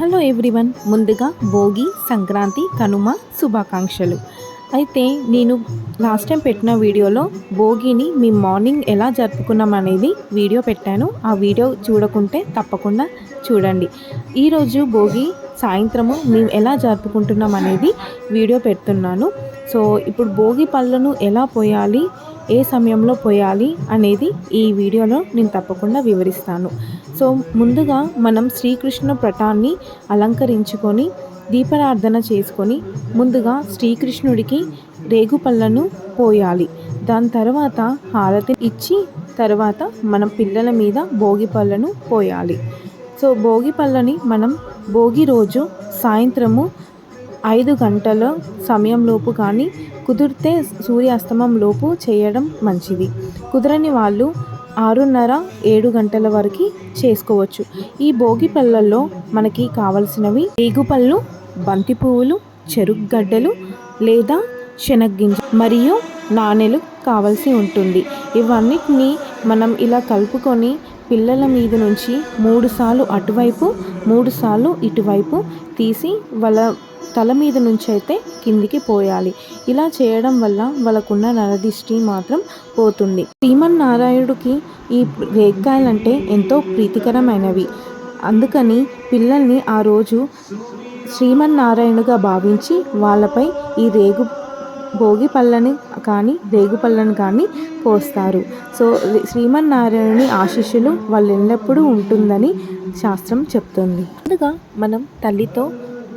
Hello everyone. ముందుగా భోగి సంక్రాంతి కనుమ శుభాకాంక్షలు. అయితే నేను లాస్ట్ టైం పెట్టిన వీడియోలో భోగిని మీ మార్నింగ్ ఎలా జరుపుకున్నాం అనేది వీడియో పెట్టాను. ఆ వీడియో చూడకుంటే తప్పకుండా చూడండి. ఈరోజు భోగి సాయంత్రము మేము ఎలా జరుపుకుంటున్నాం అనేది వీడియో పెడుతున్నాను. సో ఇప్పుడు భోగి పళ్ళను ఎలా పోయాలి ఏ సమయంలో పోయాలి అనేది ఈ వీడియోలో నేను తప్పకుండా వివరిస్తాను. సో ముందుగా మనం శ్రీకృష్ణ పటాన్ని అలంకరించుకొని దీపారాధన చేసుకొని ముందుగా శ్రీకృష్ణుడికి రేగు పళ్ళను పోయాలి. దాని తర్వాత హారతి ఇచ్చి తర్వాత మనం పిల్లల మీద భోగి పళ్ళను పోయాలి. సో భోగి పళ్ళని మనం భోగి రోజు సాయంత్రము ఐదు గంటల సమయంలోపు కానీ కుదిరితే సూర్యాస్తమం లోపు చేయడం మంచిది. కుదరని వాళ్ళు ఆరున్నర ఏడు గంటల వరకు చేసుకోవచ్చు. ఈ భోగి పళ్ళల్లో మనకి కావలసినవి రేగుపళ్ళు బంతి పువ్వులు చెరుకుగడ్డలు లేదా శనగ్గింజ మరియు నాణెలు కావలసి ఉంటుంది. ఇవన్నిటిని మనం ఇలా కలుపుకొని పిల్లల మీద నుంచి మూడుసార్లు అటువైపు మూడుసార్లు ఇటువైపు తీసి వాళ్ళ తల మీద నుంచి అయితే కిందికి పోయాలి. ఇలా చేయడం వల్ల వాళ్ళకున్న నరదిష్టి మాత్రం పోతుంది. శ్రీమన్నారాయణుడికి ఈ రేగ్గాయలంటే ఎంతో ప్రీతికరమైనవి. అందుకని పిల్లల్ని ఆ రోజు శ్రీమన్నారాయణుగా భావించి వాళ్ళపై ఈ రేగు భోగి పళ్ళని కానీ రేగుపళ్ళను కానీ పోస్తారు. సో శ్రీమన్నారాయణుని ఆశీస్సులు వాళ్ళు ఎల్లప్పుడూ ఉంటుందని శాస్త్రం చెప్తుంది. ముందుగా మనం తల్లితో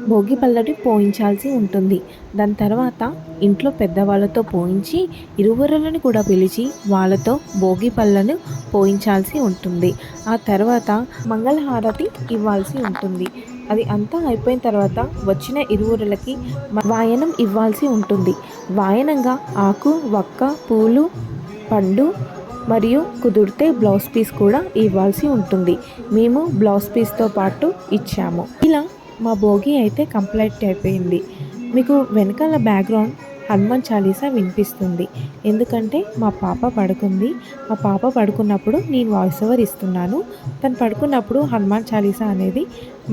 భోగి పల్లటి పోయించాల్సి ఉంటుంది. దాని తర్వాత ఇంట్లో పెద్దవాళ్ళతో పోయించి ఇరువురులను కూడా పిలిచి వాళ్ళతో భోగి పళ్ళను పోయించాల్సి ఉంటుంది. ఆ తర్వాత మంగళహారతి ఇవ్వాల్సి ఉంటుంది. అది అంతా అయిపోయిన తర్వాత వచ్చిన ఇరువురులకి వాయనం ఇవ్వాల్సి ఉంటుంది. వాయనంగా ఆకు వక్క పూలు పండు మరియు కుదిరితే బ్లౌజ్ పీస్ కూడా ఇవ్వాల్సి ఉంటుంది. మేము బ్లౌజ్ పీస్తో పాటు ఇచ్చాము. ఇలా మా భోగి అయితే కంప్లీట్ అయిపోయింది. మీకు వెనకాల బ్యాక్గ్రౌండ్ హనుమాన్ చాలీసా వినిపిస్తుంది. ఎందుకంటే మా పాప పడుకుంది. మా పాప పడుకున్నప్పుడు నేను వాయిస్ ఓవర్ ఇస్తున్నాను. తను పడుకున్నప్పుడు హనుమాన్ చాలీసా అనేది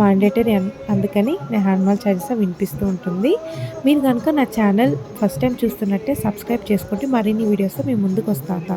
మాండేటరీ అందుకని నేను హనుమాన్ చాలీసా వినిపిస్తూ ఉంటుంది. మీరు కనుక నా ఛానల్ ఫస్ట్ టైం చూస్తున్నట్టే సబ్స్క్రైబ్ చేసుకుంటే మరిన్ని వీడియోస్తో మేము ముందుకు వస్తాను.